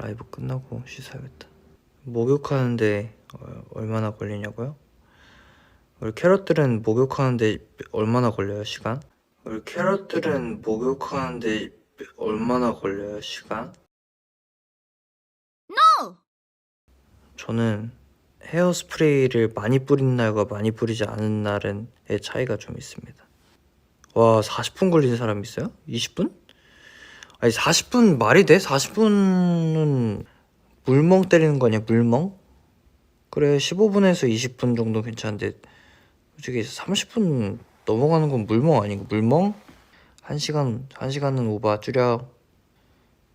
라이브 끝나고 씻어야겠다. 목욕하는데 어, 얼마나 걸리냐고요? 우리 캐럿들은 목욕하는데 얼마나 걸려요 시간? 우리 캐럿들은 목욕하는데 얼마나 걸려요 시간? 저는 헤어 스프레이를 많이 뿌리는 날과 많이 뿌리지 않은 날은 의 차이가 좀 있습니다. 와 40분 걸리는 사람 있어요? 20분? 아니 40분 말이 돼? 40분은 물멍 때리는 거 아니야 물멍? 그래 15분에서 20분 정도 괜찮은데 솔직히 30분 넘어가는 건 물멍 아니고 물멍? 1시간 1시간은 오바 줄여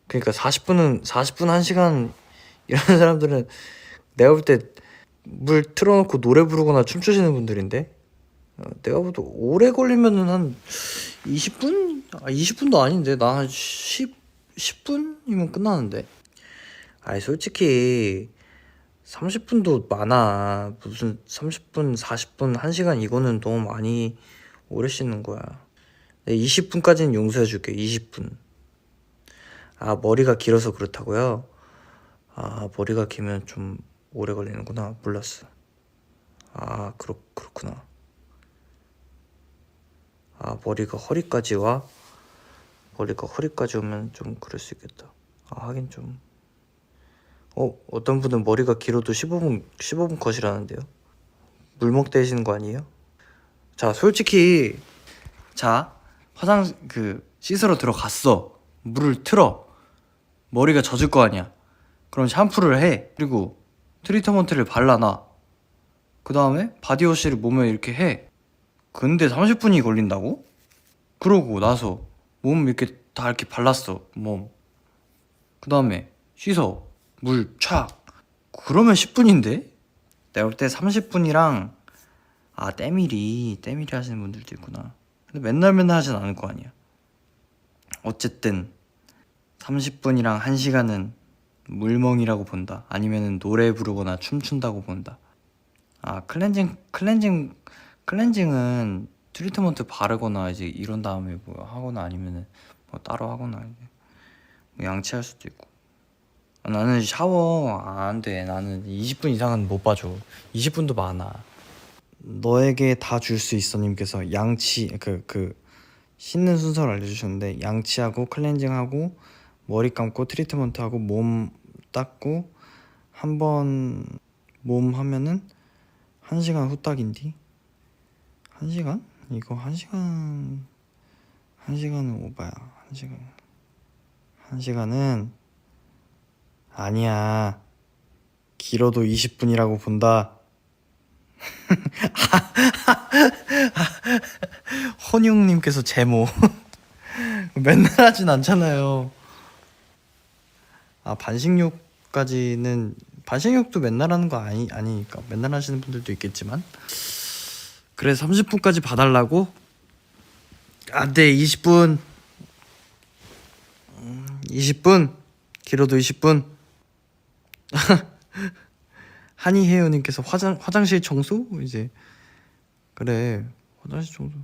그러니까 40분은 40분 1시간 이런 사람들은 내가 볼 때 물 틀어놓고 노래 부르거나 춤추시는 분들인데 어, 내가 봐도 오래 걸리면은 한 20분? 아 20분도 아닌데. 나 한 10, 10분이면 끝나는데. 아니 솔직히 30분도 많아. 무슨 30분 40분 1시간 이거는 너무 많이 오래 씻는 거야. 20분까지는 용서해 줄게 20분. 아 머리가 길어서 그렇다고요? 아 머리가 길면 좀 오래 걸리는구나. 몰랐어. 아 그렇, 그렇구나. 아 머리가 허리까지 와? 머리가 허리까지 오면 좀 그럴 수 있겠다. 아 하긴 좀. 어, 어떤 분은 머리가 길어도 15분 15분 컷이라는데요? 물먹 대시는 거 아니에요? 자 솔직히 자 화장 그 씻으러 들어갔어. 물을 틀어. 머리가 젖을 거 아니야. 그럼 샴푸를 해. 그리고 트리트먼트를 발라놔. 그 다음에 바디워시를 몸에 이렇게 해. 근데 30분이 걸린다고? 그러고 나서 몸 이렇게 다 이렇게 발랐어. 몸 그 다음에 씻어. 물 촥. 그러면 10분인데? 내가 볼 때 30분이랑 아 때밀이 때밀이 하시는 분들도 있구나. 근데 맨날 맨날 하진 않을 거 아니야. 어쨌든 30분이랑 1시간은 물멍이라고 본다. 아니면은 노래 부르거나 춤춘다고 본다. 아 클렌징 클렌징 클렌징은 트리트먼트 바르거나 이제 이런 다음에 뭐 하거나 아니면은 뭐 따로 하거나 이제 뭐 양치할 수도 있고. 아, 나는 샤워 안 돼. 나는 20분 이상은 못 봐줘. 20분도 많아. 너에게 다 줄 수 있어 님께서. 양치 그그 씻는 순서를 알려주셨는데 양치하고 클렌징하고 머리 감고 트리트먼트하고 몸 닦고 한 번 몸 하면은 한 시간 후딱인디? 한 시간? 이거 한 시간 한 시간은 오바야. 한 시간. 한 시간은 아니야. 길어도 20분이라고 본다. 헌용님께서 제모. 맨날 하진 않잖아요. 아 반식욕까지는 반식욕도 맨날 하는 거 아니 아니니까 맨날 하시는 분들도 있겠지만 그래서 30분까지 봐달라고? 안돼 20분. 음, 20분. 길어도 20분. 한이혜연님께서 화장 화장실 청소? 이제. 그래 화장실 청소.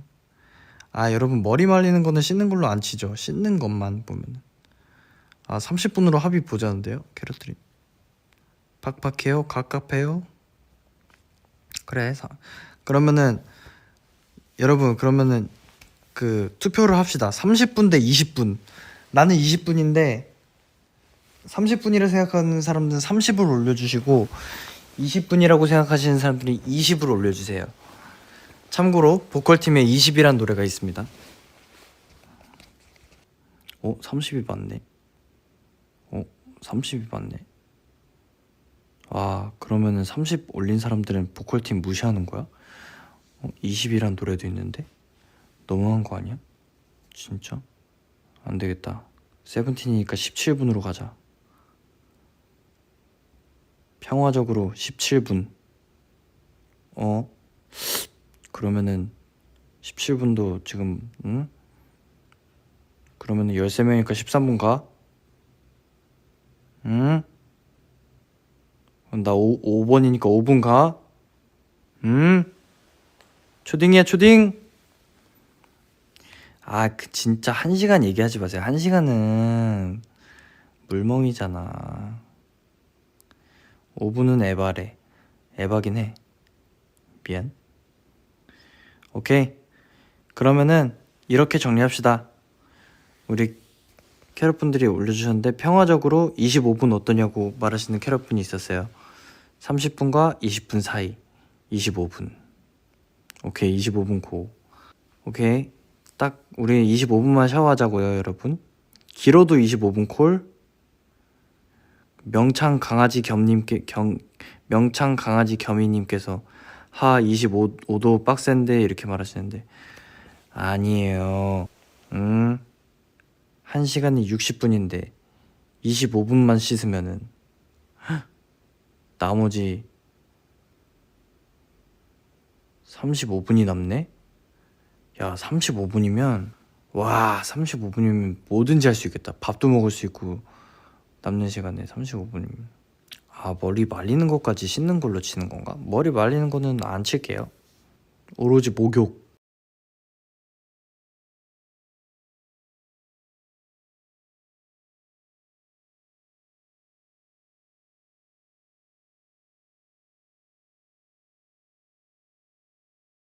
아 여러분 머리 말리는 거는 씻는 걸로 안 치죠. 씻는 것만 보면은. 아 30분으로 합의 보자는데요 캐럿들이. 팍팍해요? 갑갑해요? 그래 사, 그러면은 여러분 그러면은 그 투표를 합시다 30분 대 20분 나는 20분인데 30분이라 생각하는 사람들은 30을 올려주시고 20분이라고 생각하시는 사람들이 20을 올려주세요 참고로 보컬팀에 20이란 노래가 있습니다 어? 30이 맞네 어? 30이 맞네 아 그러면은 30 올린 사람들은 보컬팀 무시하는 거야? 어? 20이란 노래도 있는데? 너무한 거 아니야? 진짜? 안 되겠다 세븐틴이니까 17분으로 가자 평화적으로 17분 어? 그러면은 17분도 지금 응? 그러면은 13명이니까 13분 가? 응? 나 5, 5번이니까 5분 가? 응? 초딩이야 초딩? 아 그 진짜 한 시간 얘기하지 마세요 한 시간은 물멍이잖아 5분은 에바래. 에바긴 해. 미안. 오케이. 그러면은 이렇게 정리합시다. 우리 캐럿분들이 올려주셨는데 평화적으로 25분 어떠냐고 말하시는 캐럿분이 있었어요. 30분과 20분 사이. 25분. 오케이, 25분 고. 오케이. 딱 우리 25분만 샤워하자고요, 여러분. 길어도 25분 콜. 명창 강아지 겸님께 경 명창 강아지 겸이님께서 하 25도 빡센데 이렇게 말하시는데 아니에요. 음. 1시간이 60분인데 25분만 씻으면은 헉, 나머지 35분이 남네? 야, 35분이면 와, 35분이면 뭐든지 할 수 있겠다. 밥도 먹을 수 있고 남는 시간에 35분이면 아, 머리 말리는 것까지 씻는 걸로 치는 건가? 머리 말리는 거는 안 칠게요. 오로지 목욕